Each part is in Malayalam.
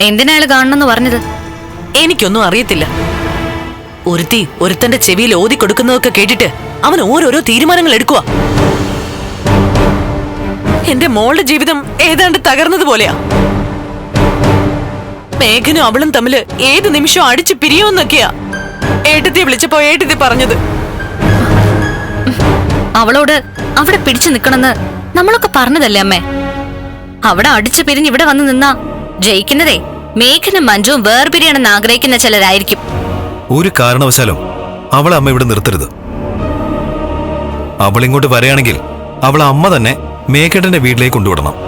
എന്തിനാ അയാൾ കാണണമെന്ന് പറഞ്ഞത്? എനിക്കൊന്നും അറിയത്തില്ല. ഒരുത്തി ഒരുത്തന്റെ ചെവിയിൽ ഓതി കൊടുക്കുന്നതൊക്കെ കേട്ടിട്ട് അവൻ ഓരോരോ തീരുമാനങ്ങൾ എടുക്കുക എന്റെ മോളുടെ ജീവിതം ഏതാണ്ട് തകർന്നതുപോലെയാ മേഘനും അവളും തമ്മിൽ ഏത് നിമിഷവും അടിച്ചു പിരിയോന്നൊക്കെയാ ഏട്ടത്തി വിളിച്ചപ്പോ ഏട്ടത്തി പറഞ്ഞത്. അവളോട് അവിടെ പിടിച്ചു നിക്കണമെന്ന് നമ്മളൊക്കെ പറഞ്ഞതല്ലേ അമ്മേ? അവിടെ അടിച്ചു പിരിഞ്ഞ് ഇവിടെ വന്ന് നിന്നാ ജയിക്കുന്നതേ. മേഘനും മഞ്ജുവും വേർപിരിയണമെന്ന് ആഗ്രഹിക്കുന്ന ചിലരായിരിക്കും. ഒരു കാരണവശാലും അവളെ അമ്മ ഇവിടെ നിർത്തരുത്. അവളിങ്ങോട്ട് വരികയാണെങ്കിൽ അവളെ അമ്മ തന്നെ മേഘട്ടന്റെ വീട്ടിലേക്ക് കൊണ്ടുവിടണം.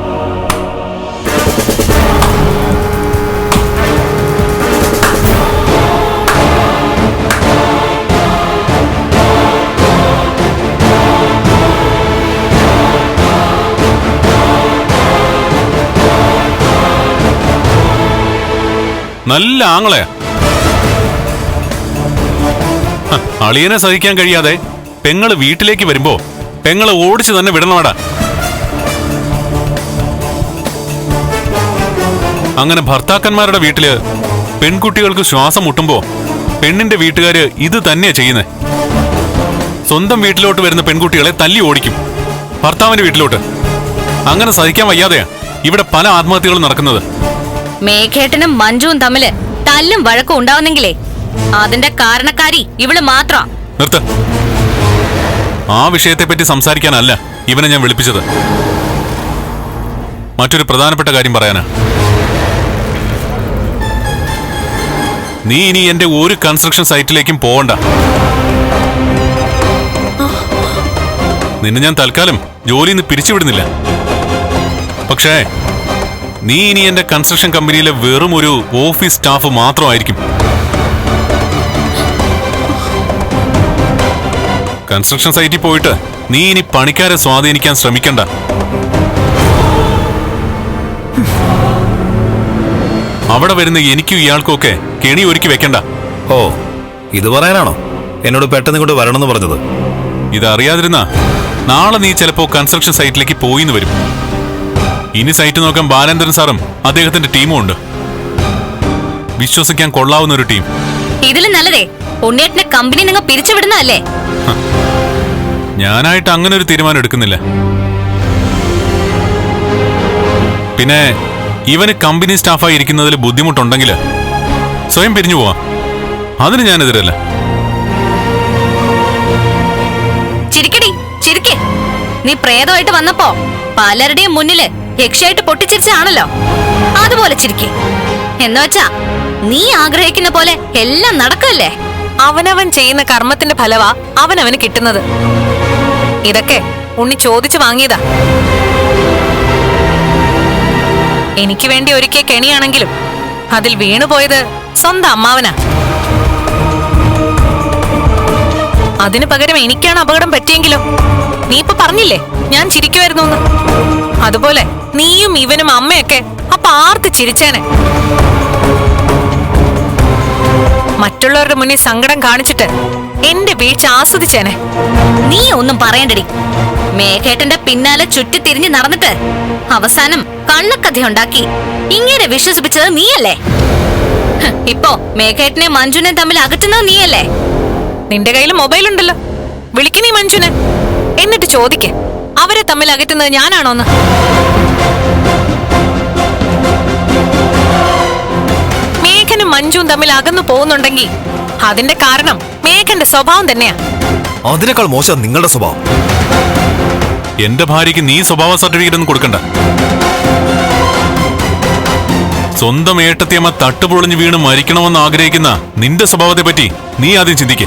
നല്ല ആങ്ങളെ അളിയനെ സഹിക്കാൻ കഴിയാതെ പെങ്ങൾ വീട്ടിലേക്ക് വരുമ്പോ പെങ്ങളെ ഓടിച്ചു തന്നെ വിടണമാടാ അങ്ങനെ ഭർത്താക്കന്മാരുടെ വീട്ടിൽ പെൺകുട്ടികൾക്ക് ശ്വാസം മുട്ടുമ്പോ പെണ്ണിന്റെ വീട്ടുകാര് ഇത് തന്നെയാ ചെയ്യുന്നത് സ്വന്തം വീട്ടിലോട്ട് വരുന്ന പെൺകുട്ടികളെ തല്ലി ഓടിക്കും. ഭർത്താവിന്റെ വീട്ടിലോട്ട്. അങ്ങനെ സഹിക്കാൻ വയ്യാതെയാ ഇവിടെ പല ആത്മഹത്യകളും നടക്കുന്നത്. മേഘേട്ടനും മഞ്ജുവും തമ്മിൽ തല്ലും വഴക്കും ഉണ്ടാവുന്നെങ്കിലേ. അതിന്റെ കാരണക്കാരി ഇവൾ മാത്രം. ആ ആ വിഷയത്തെപ്പറ്റി സംസാരിക്കാനല്ല ഇവനെ ഞാൻ വിളിപ്പിച്ചത്. മറ്റൊരു പ്രധാനപ്പെട്ട കാര്യം പറയാനാ. നീ ഇനി എന്റെ ഒരു കൺസ്ട്രക്ഷൻ സൈറ്റിലേക്കും പോവണ്ട. നിന്നെ ഞാൻ തൽക്കാലം ജോലിയിൽ നിന്ന് പിരിച്ചുവിടുന്നില്ല. പക്ഷേ നീ ഇനി എന്റെ കൺസ്ട്രക്ഷൻ കമ്പനിയിലെ വെറും ഒരു ഓഫീസ് സ്റ്റാഫ് മാത്രമായിരിക്കും. കൺസ്ട്രക്ഷൻ സൈറ്റിൽ പോയിട്ട് നീ ഇനി പണിക്കാരെ സ്വാധീനിക്കാൻ ശ്രമിക്കണ്ട. അവിടെ വരുന്ന എനിക്കും ഇയാൾക്കും ഒക്കെ കെണി ഒരുക്കി വെക്കണ്ട. ഓ ഇത് പറയാനാണോ? എന്നോട് പെട്ടെന്ന് ഇങ്ങോട്ട് വരണമെന്ന് പറഞ്ഞത്. ഇതറിയാതിരുന്ന നാളെ നീ ചിലപ്പോ കൺസ്ട്രക്ഷൻ സൈറ്റിലേക്ക് പോയിന്ന് വരും. ഇനി സൈറ്റ് നോക്കാൻ ബാലേന്ദ്രൻ സാറും അദ്ദേഹത്തിന്റെ ടീമും ഉണ്ട്. വിശ്വസിക്കാൻ കൊള്ളാവുന്ന ഒരു ടീം ഇതിലും നല്ലതേ. ഉണ്ണിയേട്ടനെ കമ്പനി നിങ്ങൾ പിരിച്ചുവിടുന്നതല്ലേ? ഞാനായിട്ട് അങ്ങനെ ഒരു തീരുമാനം എടുക്കുന്നില്ല. പിന്നെ ഇവന് കമ്പനി സ്റ്റാഫായി ഇരിക്കുന്നതിൽ ബുദ്ധിമുട്ടുണ്ടെങ്കിൽ സ്വയം പിരിഞ്ഞു പോവാം. അതിന് ഞാനെതിരല്ല. ചിരിക്കടി ചിരിക്കേ. നീ പ്രേതമായിട്ട് വന്നപ്പോ പലരുടെയും മുന്നിൽ യക്ഷയായിട്ട് പൊട്ടിച്ചിരിച്ചാണല്ലോ അതുപോലെ ചിരിക്കേ. എന്നുവച്ചാ നീ ആഗ്രഹിക്കുന്ന പോലെ എല്ലാം നടക്കല്ലേ? അവനവൻ ചെയ്യുന്ന കർമ്മത്തിന്റെ ഫലവാ അവനവന് കിട്ടുന്നത്. ഇതൊക്കെ ഉണ്ണി ചോദിച്ചു വാങ്ങിയതാ. എനിക്ക് വേണ്ടി ഒരുക്കിയ കെണിയാണെങ്കിലും അതിൽ വീണുപോയത് സ്വന്തം അമ്മാവനാ. അതിനു പകരം എനിക്കാണ് അപകടം പറ്റിയെങ്കിലോ? നീ ഇപ്പൊ പറഞ്ഞില്ലേ ഞാൻ ചിരിക്കുമായിരുന്നു അതുപോലെ നീയും ഇവനും അമ്മയൊക്കെ അപ്പൊ ആർക്ക് ചിരിച്ചേനെ. മറ്റുള്ളവരുടെ മുന്നിൽ സങ്കടം കാണിച്ചിട്ട് എന്റെ വീഴ്ച ആസ്വദിച്ചേനെ. നീ ഒന്നും പറയണ്ടടി. മേഘേട്ടന്റെ പിന്നാലെ ചുറ്റി ചുറ്റിത്തിരിഞ്ഞ് നടന്നിട്ട് അവസാനം കണ്ണക്കഥ ഉണ്ടാക്കി. ഇങ്ങനെ വിശ്വസിപ്പിച്ചത് നീയല്ലേ? ഹ്, ഇപ്പോ മേഘേട്ടനെ മഞ്ജുനെ തമ്മിൽ അകറ്റുന്നത് നീയല്ലേ? നിന്റെ കയ്യിൽ മൊബൈൽ ഉണ്ടല്ലോ. വിളിക്ക് നീ മഞ്ജുനെ. എന്നിട്ട് ചോദിക്ക്. അവരെ തമ്മിൽ അകറ്റുന്നത് ഞാനാണോന്ന്. മേഘനും മഞ്ജുവും തമ്മിൽ അകന്നു പോകുന്നുണ്ടെങ്കിൽ അതിന്റെ കാരണം മേഘന്റെ സ്വഭാവം തന്നെയാ. അതിനേക്കാൾ മോശം നിങ്ങളുടെ സ്വഭാവം. എന്റെ ഭാര്യയ്ക്ക് നീ സ്വഭാവ സർട്ടിഫിക്കറ്റ് ഒന്നും കൊടുക്കണ്ട. സ്വന്തം ഏട്ടത്തിയമ്മ തട്ടുപൊളിഞ്ഞു വീണ് മരിക്കണമെന്ന് ആഗ്രഹിക്കുന്ന നിന്റെ സ്വഭാവത്തെ പറ്റി നീ ആദ്യം ചിന്തിക്ക്.